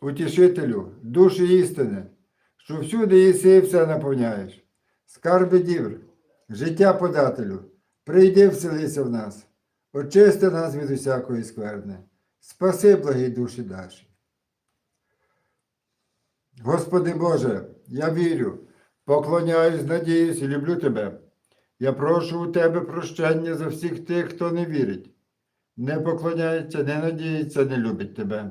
утішителю, душі істини, що всюди єси і все наповняєш. Скарби дівр, життя подателю, прийди вселися в нас, очисти нас від усякої скверни, спаси благі душі наші. Господи Боже, я вірю, поклоняюсь, надіюсь і люблю Тебе. Я прошу у Тебе прощення за всіх тих, хто не вірить, не поклоняється, не надіється, не любить Тебе.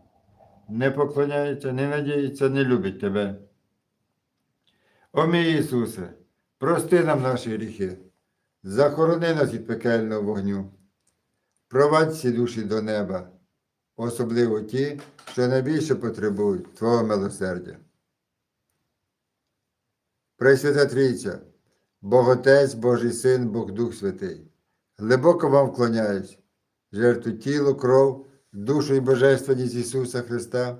не поклоняється, не надіється, не любить Тебе. О мій Ісусе, прости нам наші гріхи, захорони нас від пекельного вогню, провадь всі душі до неба, особливо ті, що найбільше потребують Твого милосердя. Пресвята Трійця, Бог Отець, Божий Син, Бог Дух Святий, глибоко вам вклоняюсь, жертву тіло, кров, душу і божественність Ісуса Христа,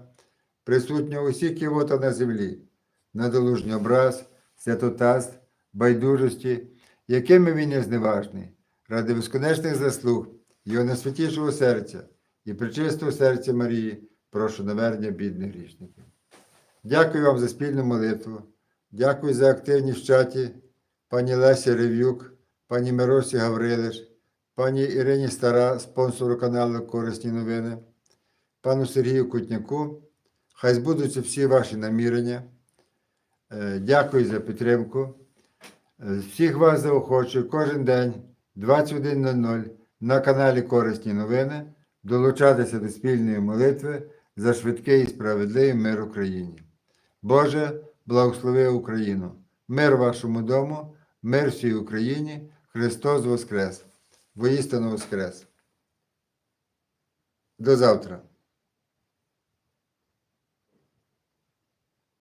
присутнього усіх кивота на землі, надолужній образ, святотаст, байдужості, якими він є зневажний, ради безконечних заслуг Його найсвятішого серця і причистого серця Марії, прошу навернення бідних грішників. Дякую вам за спільну молитву. Дякую за активність в чаті пані Лесі Рев'юк, пані Миросі Гаврилиш, пані Ірині Стара, спонсору каналу Корисні новини, пану Сергію Кутняку. Хай збудуться всі ваші намірення. Е, Дякую за підтримку. Е, Всіх вас заохочую кожен день 21.00 на каналі Корисні новини долучатися до спільної молитви за швидкий і справедливий мир Україні. Боже, благослови Україну! Мир вашому дому, мир всій Україні, Христос Воскрес! Воістину Воскрес! До завтра!